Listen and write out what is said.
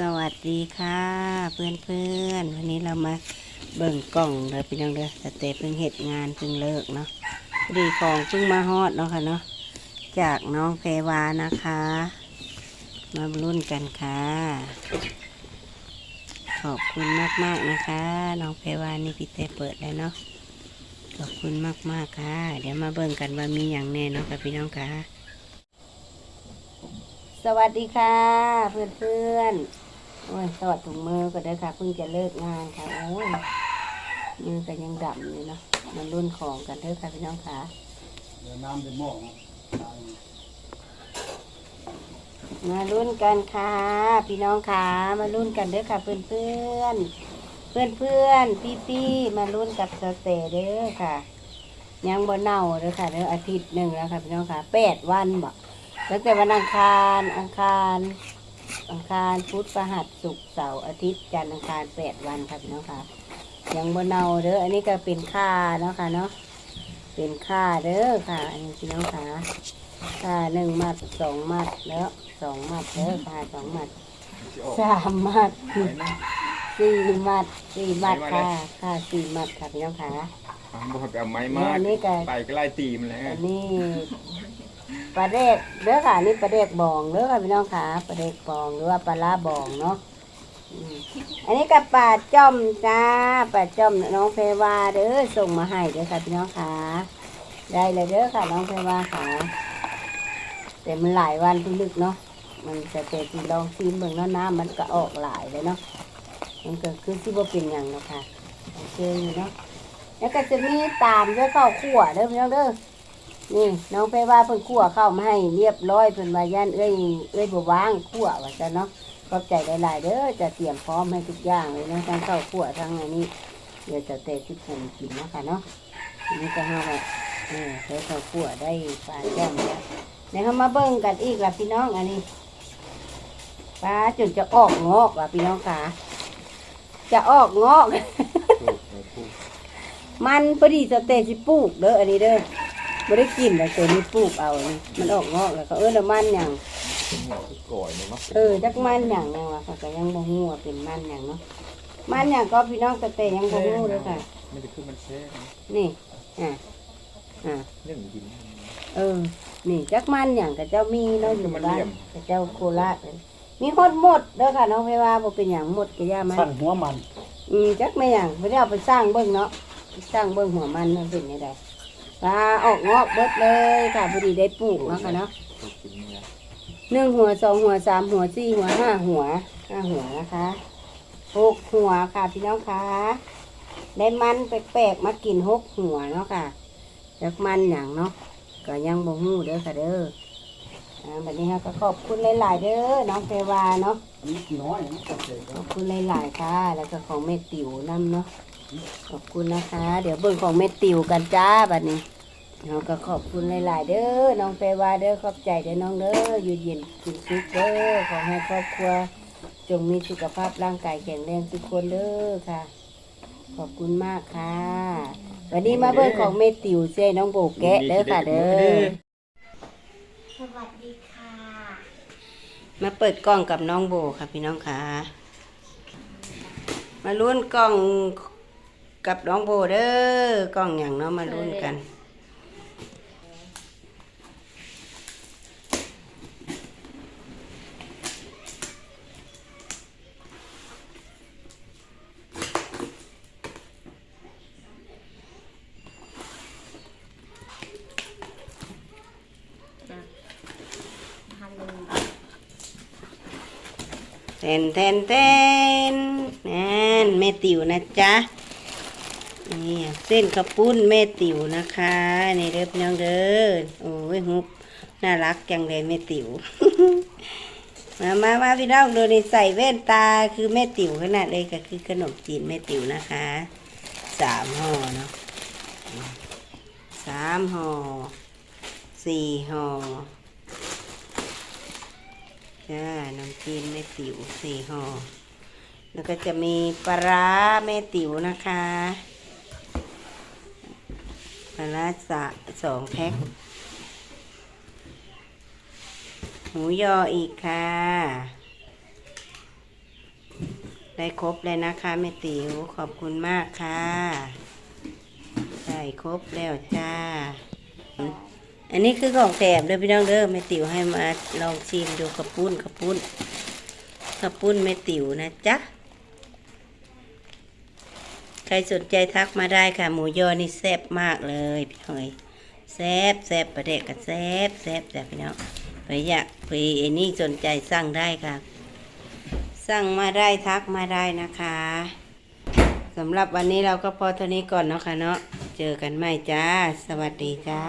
สวัสดีค่ะเพื่อนเพื่อนๆวันนี้เรามาเบิ่งกล่องเลยพี่น้องเด้อสเตเพิ่งเหตุงานเพิ่งเลิกเนาะพอดีของเพิ่งมาฮอดเนาะค่ะเนาะจากน้องเพวานะคะ มารุ่นกันค่ะ ขอบคุณมากๆนะคะ น้องเพวานี่พี่เตเปิดแล้วเนาะขอบคุณมากๆค่ะ เดี๋ยวมาเบิ่งกันว่ามีอย่างแน่เนาะค่ะพี่น้องค่ะสวัสดีค่ะ เพื่อนเพื่อนๆ โอ้ยสวัสดีถุงมือก็ได้ค่ะเพิ่งจะเลิกงานค่ะโอ้ยมือก็ยังดำอยู่เนาะมารุ่นของกันเด้อค่ะพี่น้องค่ะเดี๋ยวน้ำจะหม้อมารุ่นกันค่ะ พี่น้องค่ะมารุ่นกันเด้อค่ะเพื่อนเพื่อนเพื่อนเพื่อนพี่พี่ๆมารุ่นกับสเตเด้อค่ะ ยังบ่เน่าเด้อค่ะเด้ออาทิตย์หนึ่งแล้วค่ะพี่น้องค่ะแปดวันบ่ตั้งแต่วันอังคารอังคาร อังคารพุธพฤหัสศุกร์เสาร์อาทิตย์จันทร์อังคารแปดวันค่ะพี่น้องค่ะยังบ่เน่าเด้ออันนี้ก็เป็นค่าเนาะค่ะเนาะเป็นค่าเด้อค่ะ อันนี้พี่น้องค่ะค่าหนึ่งมัดสองมัดแล้วสองมัดเด้อค่ะสองมัดสามมัดสี่มัดสี่มัดค่ะค่ะสี่มัดค่ะพี่น้องค่ะบอกให้ไปเอาไม้มาอันนี้ก็ไปก็ไล่ตีมันแล้วอันนี้ ปลาเด็กเด้อค่ะนี่ปลาเด็กบองเด้อค่ะพี่น้องค่ะปลาเด็กบองหรือว่าปลาลาบองเนาะอืมอันนี้กับปลาจ้อมจ้าปลาจ้อมน้องเพวาเด้อส่งมาให้เด้อค่ะพี่น้องค่ะได้เลยเด้อค่ะน้องเพวาค่ะ แต่มันหลายวันที่ลึกเนาะมันจะเตะที่ลองซีมเบิ่งเนาะน้ำมันก็ออกหลายเลยเนาะมันก็คือที่ว่าเป็นอย่างเนาะค่ะโอเคเนาะแล้วก็จะมีตามด้วยข้าวคั่วเด้อพี่น้องเด้อ นี่น้องไปว่าเพิ่นคั่วเข้าวมาให้เรียบร้อยเพิ่นมาย่านเอ้ยเอ้ยบ่ว่างคั่วว่าจะเนาะขอบใจหลายๆเด้อจะเตรียมพร้อมให้ทุกอย่างเลยนะทั้งข้าวคั่วทั้งอันนี้เดี๋ยวจะเตะที่ปรุงกินเนาะค่ะเนาะอันนี้ก็เฮาแบบเออใช้ข้าวคั่วได้ปลาแจ่มแล้วเดี๋ยวเฮามาเบิ่งกันอีกล่ะพี่น้องอันนี้ปลาจนจะออกงอกว่ะพี่น้องค่ะจะออกงอก มันพอดีสเตสิปลูกเด้ออันนี้เด้อ ไม่ได้กินแต่ตัวนี้ปลูกเอานี่มันออกงอกแล้วก็เออแล้วมันอย่างหม้อคือก่อยเนาะเออจักมันอย่างยังวะค่ะก็ยังบ่ฮู้ว่าเป็นมันอย่างเนาะมันอย่างก็พี่น้องสเตยังบ่ฮู้เลยค่ะไม่ได้คือมันแช่นะนี่อ่าอ่าเรื่องกินเออ นี่จักมันอย่างกับเจ้ามีเนาะอยู่มันบ้าเลี่นยมกับเจ้าโคราชเลยมีคนหมดเด้อค่ะน้องเพว่าบ่เป็นหยังหมดก็ย่ามันสั่นหัวมัน อืมจักไม่หยังไม่ได้เอาไปสร้างเบิ่งเนาะสร้างเบิ่งหัวมันมันเป็นยังไง ปลาออกงอกเบิดเลยค่ะพอดีได้ปลูกเนาะค่ะเนาะกินเนี่ยหนึ่งหัวสองหัวสามหัวสี่หัวห้าหัวห้าหัวนะคะหกหัวค่ะพี่น้องคะได้มันแปลกๆมากินหกหัวเนาะค่ะจักมันอย่างเนาะก็ยังบ่ฮู้เด้อค่ะเด้ออ่าบัดนี้เราก็ขอบคุณหลายๆเด้อน้องเทวาเนาะอันนี้น้อยนะโอเคขอบคุณหลาย ๆ ค่ะ แล้วก็ของเม็ดติ๋วนํเนาะ ขอบคุณนะคะ เดี๋ยวเบิ่งของเม็ดติ๋วกันจ้าบัดนี้เราก็ขอบคุณหลาย ๆ เด้อน้องเปวาเด้อขอบใจเด้อน้องเด้ออยู่เย็นกินซุปเด้อขอให้ครอบครัว จงมีสุขภาพร่างกายแข็งแรงทุกคนเด้อค่ะ ขอบคุณมากค่ะ วันนี้มาเบิ่งของเม็ดติ๋วเจ้น้องโบแกะเด้อค่ะเด้อสวัสดีค่ะ มาเปิดกล้องกับน้องโบค่ะพี่น้องค่ะ มาลุ้นกล้อง กับน้องโบเด้อกล้องอย่างเนาะมาลุ้นกันฮัลโหลแทนแทนแนนั่นแม่ติ๋วนะจ๊ะ นี่เส้นข้าวปุ้นแม่ติ๋วนะคะนี่เด้อพี่น้องเด้อโอ้ยฮุบน่ารักจังเลยแม่ติ๋วมามามาพี่น้องดูนี่ใส่แว่นตาคือแม่ติ๋วขนาดเลยก็คือขนมจีนแม่ติ๋วนะคะสามห่อเนาะสามห่อสี่ห่อจ้าน้ำจีนแม่ติ๋วสี่ห่อแล้วก็จะมีปลาแม่ติ๋วนะคะาร้าสะสองแพ็คหมูยออีกค่ะ ได้ครบเลยนะคะแม่ติ๋วขอบคุณมากค่ะ ได้ครบแล้วจ้า อันนี้คือของแถมเด้อพี่น้องเด้อแม่ติ๋วให้มาลองชิมดูกระปุ้นกระปุ้นกระปุ้นแม่ติ๋วนะจ๊ะ ใครสนใจทักมาได้ค่ะ หมูยอนี่แซ่บมากเลยพี่น้องเอ้ยแซ่บแซ่บประเด็กกับแซ่บแซ่บแต่พี่น้องไปอยากไปไอ้นี่สนใจสั่งได้ค่ะ สั่งมาได้ทักมาได้นะคะสำหรับวันนี้เราก็พอเท่านี้ก่อนเนาะค่ะเนาะเจอกันใหม่จ้า สวัสดีจ้า